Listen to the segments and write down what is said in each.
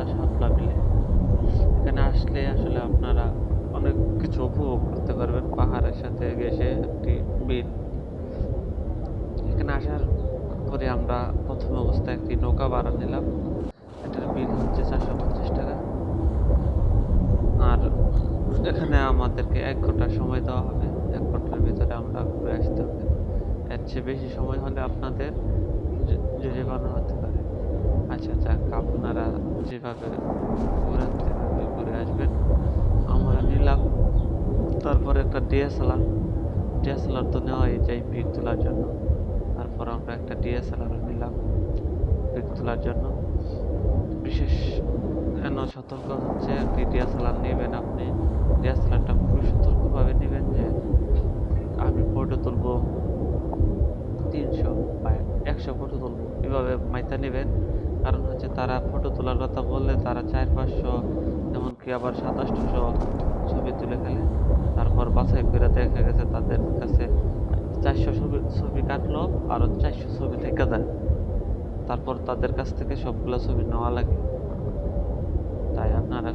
আমরা শাপলা বিলে এখানে আসলে আসলে আপনারা অনেক কিছু উপভোগ করতে পারবেন। পাহাড়ের সাথে গেছে একটি বিল এখানে আসার পরে আমরা প্রথম অবস্থায় একটি নৌকা ভাড়া নিলাম। এটার বিল হচ্ছে চারশো পঞ্চাশ টাকা। আর এখানে আমাদেরকে এক ঘণ্টা সময় দেওয়া হবে। এক ঘণ্টার ভিতরে আমরা ঘুরে আসতে হবে। এর চেয়ে বেশি সময় হলে আপনাদের জরিমানা হতে পারে আচ্ছা যাক, আপনারা যেভাবে ঘুরাতে ঘুরে আসবেন, আমরা নিলাম। তারপরে একটা ডিএসএলআর ডিএসএলআর তো নেওয়াই যায় পিক তোলার জন্য। তারপর আমরা একটা ডিএসএলআর নিলাম পিক তোলার জন্য। বিশেষ কেন সতর্ক হচ্ছে, একটি ডিএসএলআর নেবেন আপনি। ডিএসএলআরটা খুবই সতর্কভাবে নেবেন যে, আমি ফটো তুলবো তিনশো বা একশো ফটো তুলবো। এভাবে মাইতা নেবেন। কারণ হচ্ছে তারা ফটো তোলার কথা বললে তারা চার পাঁচশো, এমনকি আবার সাতাশশো ছবি তুলে ফেলে। তারপর বাছাই করে দেখা গেছে তাদের কাছে চারশো ছবি ছবি কাটলো আরও চারশো ছবি থেকে যায় তারপর তাদের কাছ থেকে সবগুলো ছবি নেওয়া লাগে। তাই আপনারা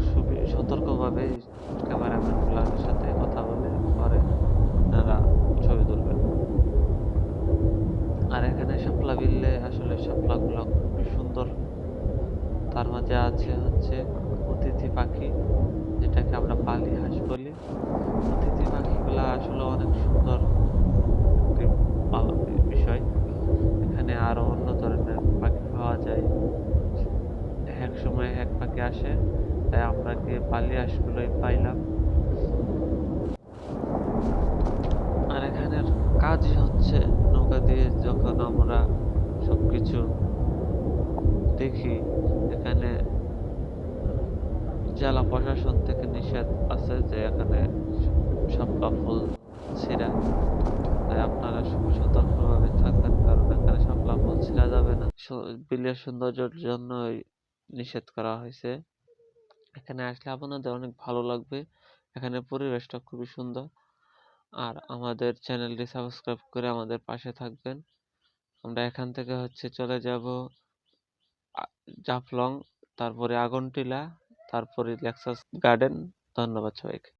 সতর্কভাবে ক্যামেরাম্যানগুলোর সাথে কথা বলে পরে আপনারা ছবি তুলবেন আর এখানে শাপলা আসলে শাপলাগুলো খুবই সুন্দর। তার মাঝে আছে হচ্ছে অতিথি পাখি, যেটাকে আমরা পালি হাঁস বলি। অতিথি পাখিগুলো আসলে অনেক সুন্দর বিষয়। এখানে আরও অন্য ধরনের পাখি পাওয়া যায়। এক সময় এক পাখি আসে, তাই আমরা গিয়ে পালি হাঁসগুলোই পাইলাম। আর এখানের কাজই হচ্ছে নৌকা দিয়ে যখন আমরা সবকিছু দেখি, এখানে জেলা প্রশাসন থেকে নিষেধ আছে যে এখানে শাপলা ফুল ছিঁড়া। তাই আপনারা সতর্কভাবে থাকবেন, কারণ এখানে শাপলা ফুল ছিঁড়া যাবে না। বিলের সৌন্দর্যের জন্যই নিষেধ করা হয়েছে। এখানে আসলে আপনাদের অনেক ভালো লাগবে। এখানে পরিবেশটা খুবই সুন্দর। আর আমাদের চ্যানেলটি সাবস্ক্রাইব করে আমাদের পাশে থাকবেন। আমরা এখান থেকে হচ্ছে চলে যাব জাফলং তারপরে আগরতলা তারপরে লেক্সাস গার্ডেন। ধন্যবাদ সবাইকে।